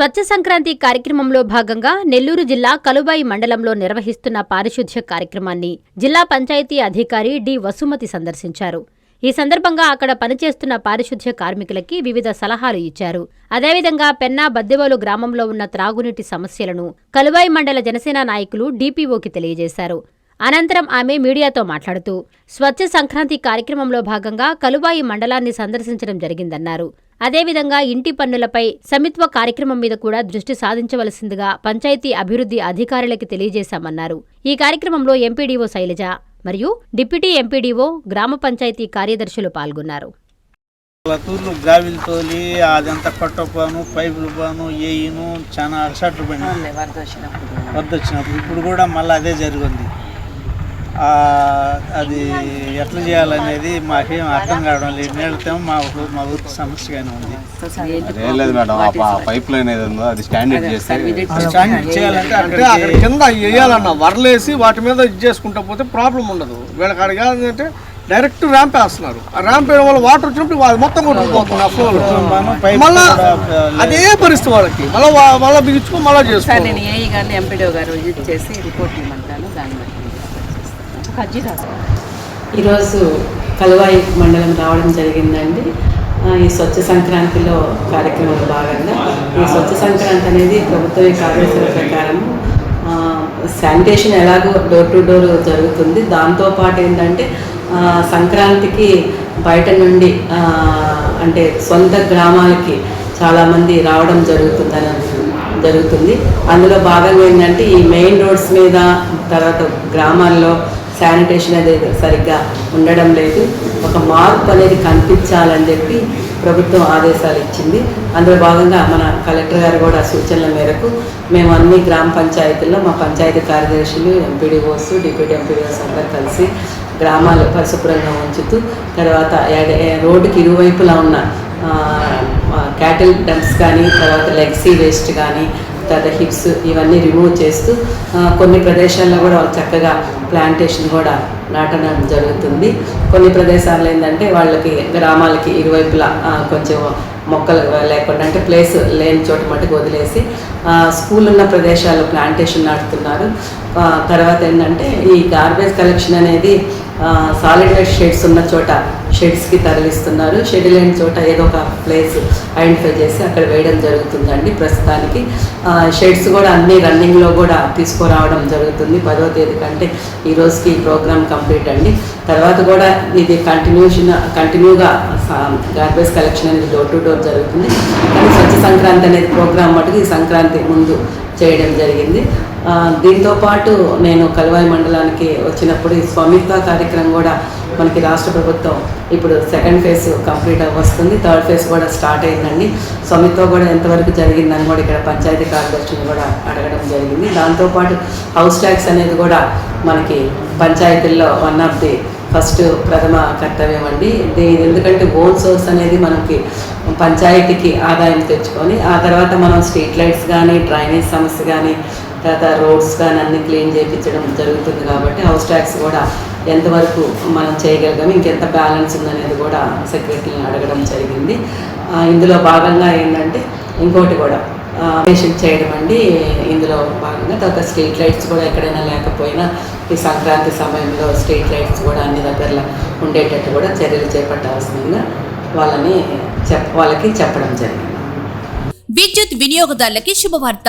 స్వచ్ఛ సంక్రాంతి కార్యక్రమంలో భాగంగా నెల్లూరు జిల్లా కలుబాయి మండలంలో నిర్వహిస్తున్న పారిశుధ్య కార్యక్రమాన్ని జిల్లా పంచాయతీ అధికారి డి. వసుమతి సందర్శించారు. ఈ సందర్భంగా అక్కడ పనిచేస్తున్న పారిశుధ్య కార్మికులకి వివిధ సలహాలు ఇచ్చారు. అదేవిధంగా పెన్నా బద్దెవోలు గ్రామంలో ఉన్న త్రాగునీటి సమస్యలను కలువాయి మండల జనసేన నాయకులు డీపీఓకి తెలియజేశారు. అనంతరం ఆమె మీడియాతో మాట్లాడుతూ స్వచ్ఛ సంక్రాంతి కార్యక్రమంలో భాగంగా కలువాయి మండలాన్ని సందర్శించడం జరిగిందన్నారు. అదేవిధంగా ఇంటి పన్నులపై సమిత్వ కార్యక్రమం మీద కూడా దృష్టి సాధించవలసిందిగా పంచాయతీ అభివృద్ధి అధికారులకి తెలియజేశామన్నారు. ఈ కార్యక్రమంలో ఎంపీడీఓ శైలజ మరియు డిప్యూటీ ఎంపీడీఓ గ్రామ పంచాయతీ కార్యదర్శులు పాల్గొన్నారు. తూర్లు గ్రావిల్ తోలి అదంతా కొట్టపోను పైపులు పోను ఏయిను చాలా అలసట్లు పడినాయి వద్ద వచ్చినప్పుడు ఇప్పుడు కూడా మళ్ళీ అదే జరిగింది. అది ఎట్లా చేయాలనేది మాకేం అర్థం కావడం లేదు. నీళ్ళతో మా మా ఊరికి సమస్యగానే ఉంది. ఏం లేదు మేడం ఆ పైప్ లైన్ ఏది ఉందో అది స్టాండర్డ్ చేస్తే స్టాండ్ చేయాలంటే అంటే అక్కడ కింద వేయాలన్న వరలేసి వాటి మీద ఇది చేసుకుంటా పోతే ప్రాబ్లం ఉండదు. వీళ్ళకి అక్కడ ఏంటంటే డైరెక్ట్ ర్యాంప్ వేస్తున్నారు. ఆ ర్యాంప్ వేయడం వల్ల వాటర్ వచ్చినప్పుడు అది మొత్తం కొట్టుకుపోతుంది ఆ మళ్ళా అదే పరిస్థితి వాళ్ళకి. మళ్ళీ మళ్ళీ బిగించుకొని మళ్ళీ చేసుకోవాలి. నేను ఏఈ గారిని ఎంపీడీఓ గారు విజిట్ చేసి రిపోర్ట్ ఇవ్వమంటాను. ఈరోజు కలువాయి మండలం రావడం జరిగిందండి. ఈ స్వచ్ఛ సంక్రాంతిలో కార్యక్రమంలో భాగంగా ఈ స్వచ్ఛ సంక్రాంతి అనేది ప్రభుత్వ కార్యదర్శుల ప్రకారం శానిటేషన్ ఎలాగో డోర్ టు డోర్ జరుగుతుంది. దాంతోపాటు ఏంటంటే సంక్రాంతికి బయట నుండి అంటే సొంత గ్రామాలకి చాలామంది రావడం జరుగుతుందని జరుగుతుంది. అందులో భాగంగా ఏంటంటే ఈ మెయిన్ రోడ్స్ మీద తర్వాత గ్రామాల్లో శానిటేషన్ అనేది సరిగ్గా ఉండడం లేదు. ఒక మార్పు అనేది కనిపించాలని చెప్పి ప్రభుత్వం ఆదేశాలు ఇచ్చింది. అందులో భాగంగా మన కలెక్టర్ గారు కూడా సూచనల మేరకు మేము అన్ని గ్రామ పంచాయతీల్లో మా పంచాయతీ కార్యదర్శులు ఎంపీడీఓస్ డిప్యూటీ ఎంపీడీఓస్ అందరూ కలిసి గ్రామాలు పరిశుభ్రంగా ఉంచుతూ తర్వాత రోడ్డుకి ఇరువైపులా ఉన్న క్యాటిల్ డంప్స్ కానీ తర్వాత లెగ్సీ వేస్ట్ కానీ తర్వాత హిప్స్ ఇవన్నీ రిమూవ్ చేస్తూ కొన్ని ప్రదేశాల్లో కూడా వాళ్ళు చక్కగా ప్లాంటేషన్ కూడా నాటడం జరుగుతుంది. కొన్ని ప్రదేశాల్లో ఏంటంటే వాళ్ళకి గ్రామాలకి ఇరువైపులా కొంచెం మొక్కలు లేకుండా అంటే ప్లేస్ లేని చోట మటుకు వదిలేసి స్కూల్ ఉన్న ప్రదేశాల్లో ప్లాంటేషన్ నాటుతున్నారు. తర్వాత ఏంటంటే ఈ గార్బేజ్ కలెక్షన్ అనేది సాలిడ్ షేడ్స్ ఉన్న చోట షెడ్స్కి తరలిస్తున్నారు. షెడ్ లేని చోట ఏదో ఒక ప్లేస్ ఐడెంటిఫై చేసి అక్కడ వేయడం జరుగుతుందండి. ప్రస్తుతానికి షెడ్స్ కూడా అన్ని రన్నింగ్లో కూడా తీసుకురావడం జరుగుతుంది. పదో తేదీ కంటే ఈ రోజుకి ప్రోగ్రామ్ కంప్లీట్ అండి. తర్వాత కూడా ఇది కంటిన్యూషన్ కంటిన్యూగా గార్బేజ్ కలెక్షన్ అనేది డోర్ టు డోర్ జరుగుతుంది. కానీ స్వచ్ఛ సంక్రాంతి అనేది ప్రోగ్రామ్ మటుకు ఈ సంక్రాంతి ముందు చేయడం జరిగింది. దీంతో పాటు నేను కలువాయి మండలానికి వచ్చినప్పుడు ఈ స్వామిత్వ కార్యక్రమం కూడా మనకి రాష్ట్ర ప్రభుత్వం ఇప్పుడు సెకండ్ ఫేజ్ కంప్లీట్ వస్తుంది. థర్డ్ ఫేజ్ కూడా స్టార్ట్ అయిందండి. స్వామితో కూడా ఎంతవరకు జరిగిందని కూడా ఇక్కడ పంచాయతీ కార్యదర్శిని కూడా అడగడం జరిగింది. దాంతోపాటు హౌస్ ట్యాక్స్ అనేది కూడా మనకి పంచాయతీల్లో వన్ ఆఫ్ ది ఫస్ట్ ప్రథమ కర్తవ్యం అండి. దీని ఎందుకంటే ఓన్ సోర్స్ అనేది మనకి పంచాయతీకి ఆదాయం తెచ్చుకొని ఆ తర్వాత మనం స్ట్రీట్ లైట్స్ కానీ డ్రైనేజ్ సమస్య కానీ తర్వాత రోడ్స్ కానీ అన్ని క్లీన్ చేయించడం జరుగుతుంది కాబట్టి హౌస్ ట్యాక్స్ కూడా ఎంతవరకు మనం చేయగలిగాము ఇంకెంత బ్యాలెన్స్ ఉందనేది కూడా సెక్రటరీని అడగడం జరిగింది. ఇందులో భాగంగా ఏంటంటే ఇంకోటి కూడా పేషెంట్ చేయడం అండి ఇందులో భాగంగా. తర్వాత స్ట్రీట్ లైట్స్ కూడా ఎక్కడైనా లేకపోయినా ఈ సంక్రాంతి సమయంలో స్ట్రీట్ లైట్స్ కూడా అన్ని దగ్గరలో ఉండేటట్టు కూడా చర్యలు చేపట్టాల్సిందిగా వాళ్ళని చెప్ వాళ్ళకి చెప్పడం జరిగింది. విద్యుత్ వినియోగదారులకి శుభవార్త.